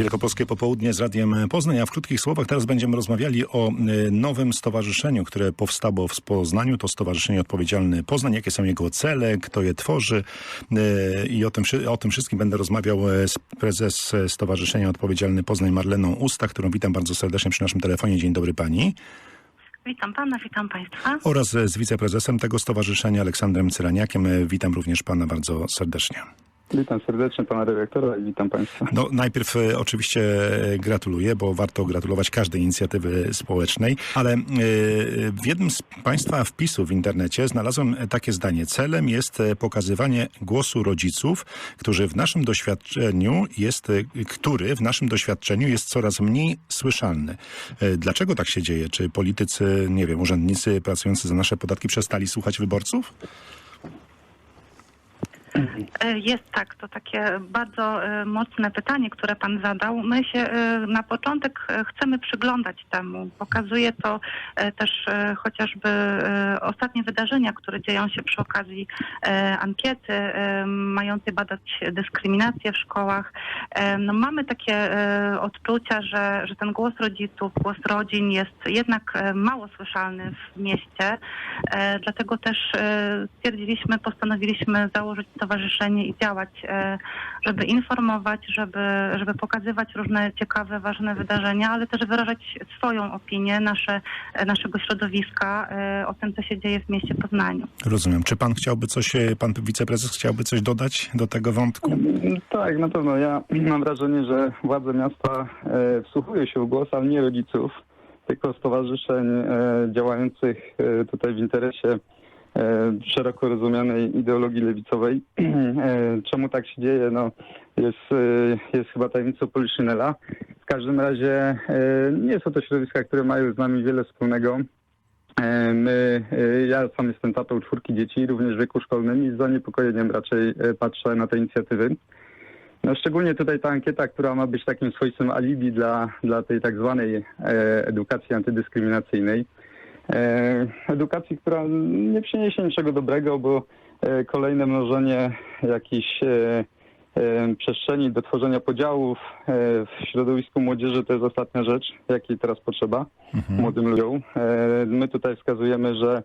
Wielkopolskie Popołudnie z Radiem Poznań, a w krótkich słowach teraz będziemy rozmawiali o e, nowym stowarzyszeniu, które powstało w Poznaniu. To Stowarzyszenie Odpowiedzialny Poznań. Jakie są jego cele, kto je tworzy e, i o tym, o tym wszystkim będę rozmawiał e, z prezes Stowarzyszenia Odpowiedzialny Poznań Marleną Usta, którą witam bardzo serdecznie przy naszym telefonie. Dzień dobry pani. Witam pana, witam państwa. Oraz z wiceprezesem tego stowarzyszenia Aleksandrem Cyraniakiem. Witam również pana bardzo serdecznie. Witam serdecznie pana dyrektora i witam państwa. No, najpierw e, oczywiście e, gratuluję, bo warto gratulować każdej inicjatywy społecznej, ale e, w jednym z państwa wpisów w internecie znalazłem takie zdanie. Celem jest pokazywanie głosu rodziców, którzy w naszym doświadczeniu jest, który w naszym doświadczeniu jest coraz mniej słyszalny. Dlaczego tak się dzieje? Czy politycy, nie wiem, urzędnicy pracujący za nasze podatki przestali słuchać wyborców? E, Jest tak, to takie bardzo e, mocne pytanie, które pan zadał. My się e, na początek chcemy przyglądać temu. Pokazuje to też chociażby ostatnie wydarzenia, które dzieją się przy okazji ankiety mającej badać dyskryminację w szkołach. No, mamy takie odczucia, że, że ten głos rodziców, głos rodzin jest jednak mało słyszalny w mieście. Dlatego też stwierdziliśmy, postanowiliśmy założyć stowarzyszenie i działać, e, żeby informować, żeby, żeby pokazywać różne ciekawe, ważne wydarzenia, ale też wyrażać swoją opinię nasze, e, naszego środowiska e, o tym, co się dzieje w mieście Poznaniu. Rozumiem. Czy pan chciałby coś, pan wiceprezes chciałby coś dodać do tego wątku? Tak, na pewno. Ja mam wrażenie, że władze miasta wsłuchują się w głos, ale nie rodziców, tylko stowarzyszeń działających tutaj w interesie szeroko rozumianej ideologii lewicowej. E, czemu tak się dzieje? No, jest, e, jest chyba tajemnicą Poliszynela. W każdym razie e, nie są to środowiska, które mają z nami wiele wspólnego. E, My, e, ja sam jestem tatą czwórki dzieci, również w wieku szkolnym i z zaniepokojeniem raczej e, patrzę na te inicjatywy. No szczególnie tutaj ta ankieta, która ma być takim swoistym alibi dla, dla tej tak zwanej e, edukacji antydyskryminacyjnej. E, edukacji, która nie przyniesie niczego dobrego, bo e, kolejne mnożenie jakichś e, przestrzeni do tworzenia podziałów w środowisku młodzieży to jest ostatnia rzecz, jakiej teraz potrzeba młodym ludziom. My tutaj wskazujemy, że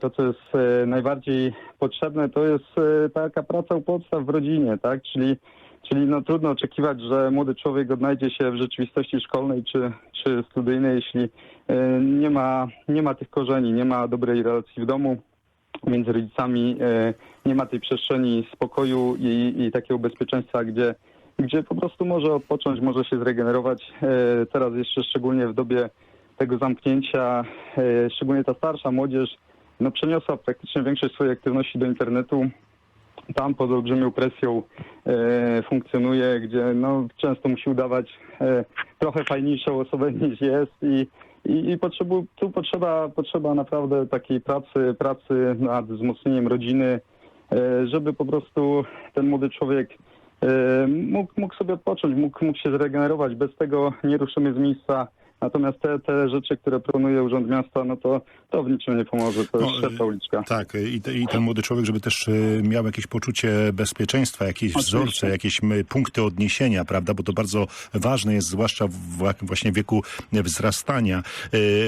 to, co jest najbardziej potrzebne, to jest taka praca u podstaw w rodzinie, tak? Czyli, czyli no, trudno oczekiwać, że młody człowiek odnajdzie się w rzeczywistości szkolnej czy, czy studyjnej, jeśli e, nie ma, nie ma tych korzeni, nie ma dobrej relacji w domu między rodzicami, e, nie ma tej przestrzeni spokoju i, i takiego bezpieczeństwa, gdzie, gdzie po prostu może odpocząć, może się zregenerować. E, Teraz jeszcze szczególnie w dobie tego zamknięcia, szczególnie ta starsza młodzież, no przeniosła praktycznie większość swojej aktywności do internetu. Tam pod olbrzymią presją e, funkcjonuje, gdzie no, często musi udawać e, trochę fajniejszą osobę niż jest i, i, i potrzebu, tu potrzeba, potrzeba naprawdę takiej pracy, pracy nad wzmocnieniem rodziny, e, żeby po prostu ten młody człowiek e, mógł, mógł sobie odpocząć, mógł, mógł się zregenerować. Bez tego nie ruszymy z miejsca. Natomiast te, te rzeczy, które proponuje Urząd Miasta, no to, to w niczym nie pomoże. To jest No, ślepa uliczka. Tak, i, te- i ten młody człowiek, żeby też y, miał jakieś poczucie bezpieczeństwa, jakieś Oczywiście. wzorce, jakieś punkty odniesienia, prawda, bo to bardzo ważne jest, zwłaszcza w właśnie wieku wzrastania.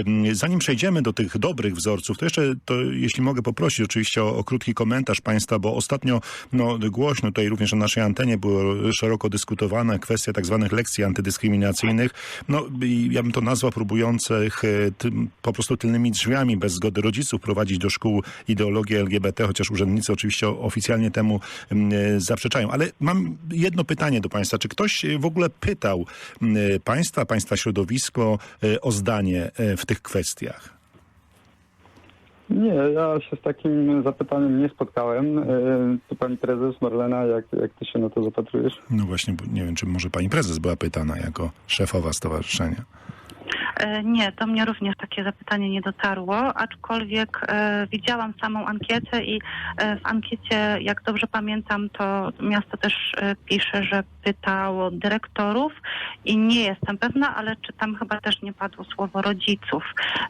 Mm, Zanim przejdziemy do tych dobrych wzorców, to jeszcze, to, jeśli mogę poprosić oczywiście o, o krótki komentarz Państwa, bo ostatnio no, głośno tutaj również na naszej antenie było szeroko dyskutowana kwestia tak zwanych lekcji antydyskryminacyjnych. No, i ja bym to nazwał próbujących y, tym, po prostu tylnymi drzwiami bez zgody rodziców prowadzić do szkół ideologię LGBT, chociaż urzędnicy oczywiście oficjalnie temu e, zaprzeczają. Ale mam jedno pytanie do Państwa. Czy ktoś e, w ogóle pytał e, Państwa, Państwa środowisko e, o zdanie e, w tych kwestiach? Nie, ja się z takim zapytaniem nie spotkałem. E, Tu pani prezes Marlena, jak, jak ty się na to zapatrujesz? No właśnie, nie wiem, czy może Pani Prezes była pytana jako szefowa stowarzyszenia. E, Nie, do mnie również takie zapytanie nie dotarło, aczkolwiek e, widziałam samą ankietę i e, w ankiecie, jak dobrze pamiętam, to miasto też e, pisze, że pytało dyrektorów i nie jestem pewna, ale czy tam chyba też nie padło słowo rodziców.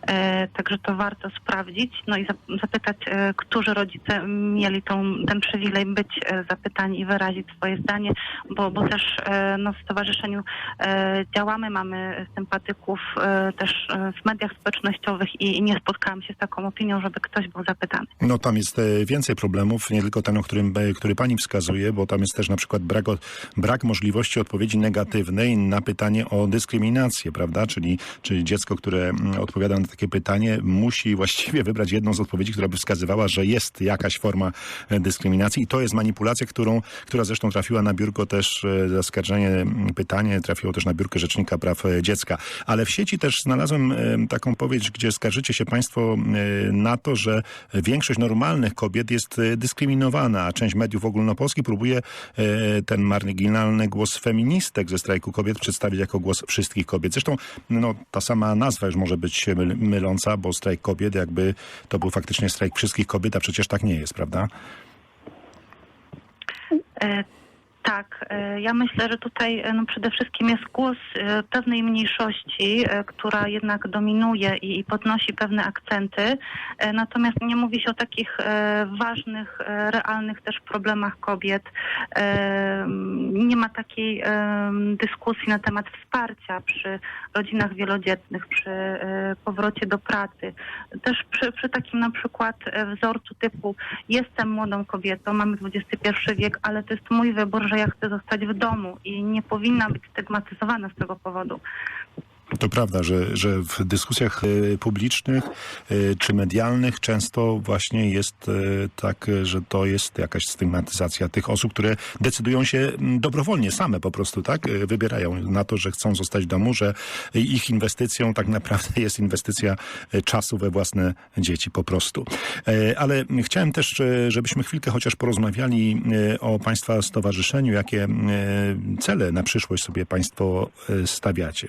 E, także to warto sprawdzić, no i zap- zapytać, e, którzy rodzice mieli tą, ten przywilej być zapytani i wyrazić swoje zdanie, bo, bo też no, w stowarzyszeniu działamy, mamy sympatyków też e, w mediach społecznościowych i, nie spotkałam się z taką opinią, żeby ktoś był zapytany. No tam jest e, więcej problemów, nie tylko ten, o którym, e, który pani wskazuje, bo tam jest też na przykład brak, brak możliwości odpowiedzi negatywnej na pytanie o dyskryminację, prawda? Czyli, czyli dziecko, które odpowiada na takie pytanie, musi właściwie wybrać jedną z odpowiedzi, która by wskazywała, że jest jakaś forma dyskryminacji i to jest manipulacja, którą, która zresztą trafiła na biurko też zaskarżenie, pytanie trafiło też na biurko Rzecznika Praw Dziecka. Ale w sieci też znalazłem e, taką powieść, gdzie skarżycie się państwo na to, że większość normalnych kobiet jest e, dyskryminowana, a część mediów ogólnopolskich próbuje e, ten marginalny głos feministek ze strajku kobiet przedstawić jako głos wszystkich kobiet. Zresztą no, ta sama nazwa już może być myl- myląca, bo strajk kobiet jakby to był faktycznie strajk wszystkich kobiet, a przecież tak nie jest, prawda? E, Tak, e, ja myślę, że tutaj e, no przede wszystkim jest głos e, pewnej mniejszości, która jednak dominuje i, podnosi pewne akcenty, natomiast nie mówi się o takich ważnych, realnych też problemach kobiet. Nie ma takiej dyskusji na temat wsparcia przy rodzinach wielodzietnych, przy powrocie do pracy. Też przy, przy takim na przykład wzorcu typu jestem młodą kobietą, mamy XXI wiek, ale to jest mój wybór, że ja chcę zostać w domu i nie powinna być stygmatyzowana z tego powodu. To prawda, że, że w dyskusjach e, publicznych e, czy medialnych często właśnie jest e, tak, że to jest jakaś stygmatyzacja tych osób, które decydują się dobrowolnie, same po prostu, tak? Wybierają na to, że chcą zostać w domu, że ich inwestycją tak naprawdę jest inwestycja czasu we własne dzieci po prostu. Ale chciałem też, żebyśmy chwilkę chociaż porozmawiali o Państwa stowarzyszeniu, jakie cele na przyszłość sobie Państwo stawiacie.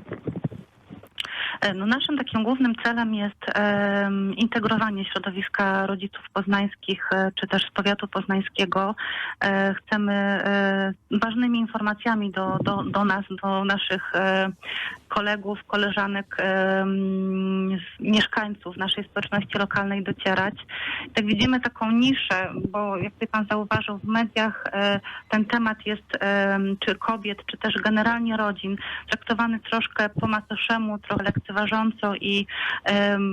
No naszym takim głównym celem jest integrowanie środowiska rodziców poznańskich, e, czy też z powiatu poznańskiego. E, chcemy e, ważnymi informacjami do, do, do nas, do naszych e, kolegów, koleżanek, mieszkańców naszej społeczności lokalnej docierać. Tak widzimy taką niszę, bo jakby pan zauważył w mediach, e, ten temat jest czy kobiet, czy też generalnie rodzin traktowany troszkę po macoszemu, trochę lekceważąco i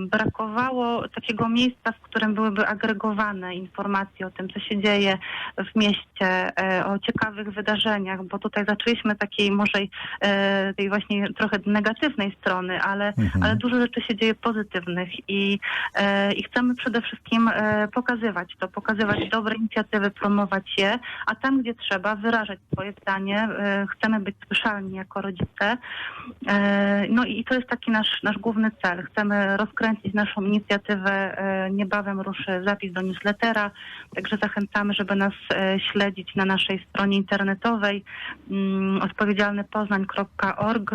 brakowało takiego miejsca, w którym byłyby agregowane informacje o tym, co się dzieje w mieście, e, o ciekawych wydarzeniach, bo tutaj zaczęliśmy takiej może e, tej właśnie trochę negatywnej strony, ale, Mhm. ale dużo rzeczy się dzieje pozytywnych i, e, i chcemy przede wszystkim pokazywać to, pokazywać dobre inicjatywy, promować je, a tam, gdzie trzeba, wyrażać swoje zdanie. Chcemy być słyszalni jako rodzice. No i to jest taki nasz, nasz główny cel. Chcemy rozkręcić naszą inicjatywę. E, Niebawem ruszy zapis do newslettera, także zachęcamy, żeby nas e, śledzić na naszej stronie internetowej mm, odpowiedzialnypoznań.org,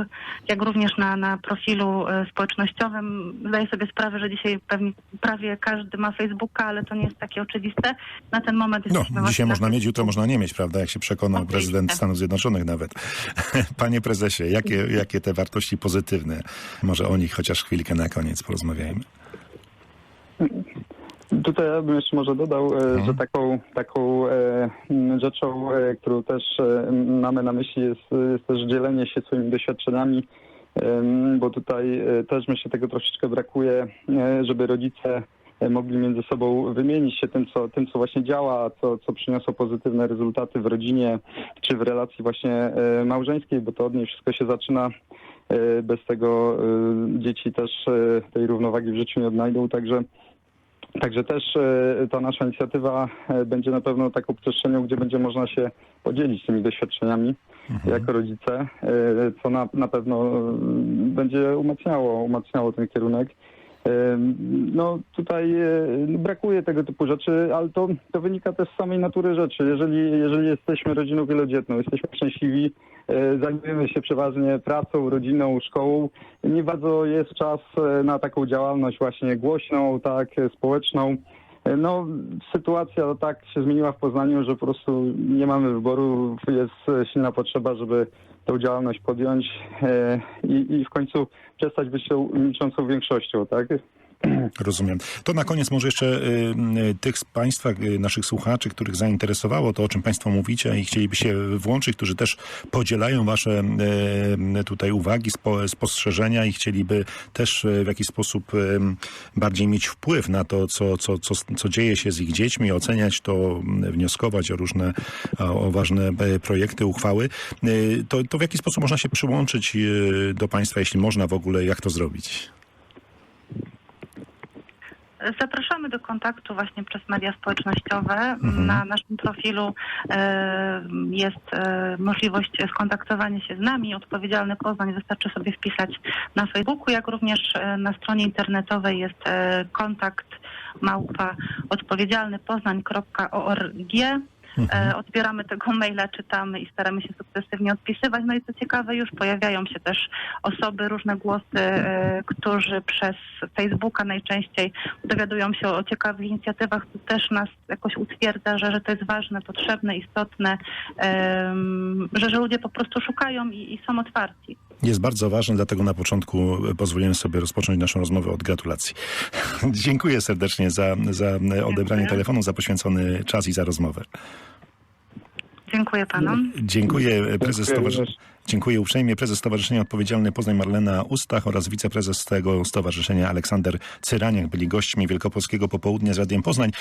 jak również na, na profilu e, społecznościowym. Zdaję sobie sprawę, że dzisiaj pewnie prawie każdy ma Facebooka, ale to nie jest takie oczywiste. Na ten moment No, jesteśmy właśnie dzisiaj na można mieć, jutro można nie mieć, prawda? Jak się przekonał Oczywiście. prezydent Stanów Zjednoczonych nawet. Panie prezesie, jakie, jakie te wartości pozytywne? Może o nich chociaż chwilkę na koniec porozmawiajmy. Tutaj ja bym jeszcze może dodał, Mhm. że taką, taką e, rzeczą, e, którą też mamy na myśli jest, jest też dzielenie się swoimi doświadczeniami, bo tutaj też myślę tego troszeczkę brakuje, żeby rodzice mogli między sobą wymienić się tym, co, tym, co właśnie działa, co, co przyniosło pozytywne rezultaty w rodzinie, czy w relacji właśnie małżeńskiej, bo to od niej wszystko się zaczyna. E, Bez tego e, dzieci też e, tej równowagi w życiu nie odnajdą, także Także też ta nasza inicjatywa będzie na pewno taką przestrzenią, gdzie będzie można się podzielić tymi doświadczeniami jako rodzice, co na, na pewno e, będzie umacniało, umacniało ten kierunek. No tutaj e, brakuje tego typu rzeczy, ale to, to wynika też z samej natury rzeczy. Jeżeli, jeżeli jesteśmy rodziną wielodzietną, jesteśmy szczęśliwi, zajmujemy się przeważnie pracą, rodziną, szkołą. Nie bardzo jest czas e, na taką działalność właśnie głośną, tak, e, społeczną. E, No, sytuacja tak się zmieniła w Poznaniu, że po prostu nie mamy wyboru. Jest e, silna potrzeba, żeby tą działalność podjąć e, i, i w końcu przestać być tą milczącą większością, tak? Rozumiem. To na koniec może jeszcze y, y, tych z Państwa, y, naszych słuchaczy, których zainteresowało to, o czym Państwo mówicie i chcieliby się włączyć, którzy też podzielają Wasze tutaj uwagi, spo, spostrzeżenia i chcieliby też w jakiś sposób bardziej mieć wpływ na to, co, co, co, co dzieje się z ich dziećmi, oceniać to, wnioskować o różne, o, ważne projekty, uchwały, to, to w jaki sposób można się przyłączyć do Państwa, jeśli można w ogóle, jak to zrobić? Zapraszamy do kontaktu właśnie przez media społecznościowe. Mhm. Na naszym profilu e, jest e, możliwość skontaktowania się z nami. Odpowiedzialny Poznań wystarczy sobie wpisać na Facebooku, jak również e, na stronie internetowej jest kontakt małpa odpowiedzialnypoznań.org. E, Odbieramy tego maila, czytamy i staramy się sukcesywnie odpisywać. No i co ciekawe, już pojawiają się też osoby, różne głosy, e, którzy przez Facebooka najczęściej dowiadują się o ciekawych inicjatywach. To też nas jakoś utwierdza, że, że to jest ważne, potrzebne, istotne, że, że ludzie po prostu szukają i, i są otwarci. Jest bardzo ważny, dlatego na początku pozwoliłem sobie rozpocząć naszą rozmowę od gratulacji. Dziękuję serdecznie za, za odebranie Dziękuję. telefonu, za poświęcony czas i za rozmowę. Dziękuję panom. Dziękuję prezes Dziękuję stowarzyszenia. Dziękuję uprzejmie prezes Stowarzyszenia Odpowiedzialny Poznań Marlena Ustach oraz wiceprezes tego stowarzyszenia Aleksander Cyraniak byli gośćmi Wielkopolskiego Popołudnia z Radiem Poznań.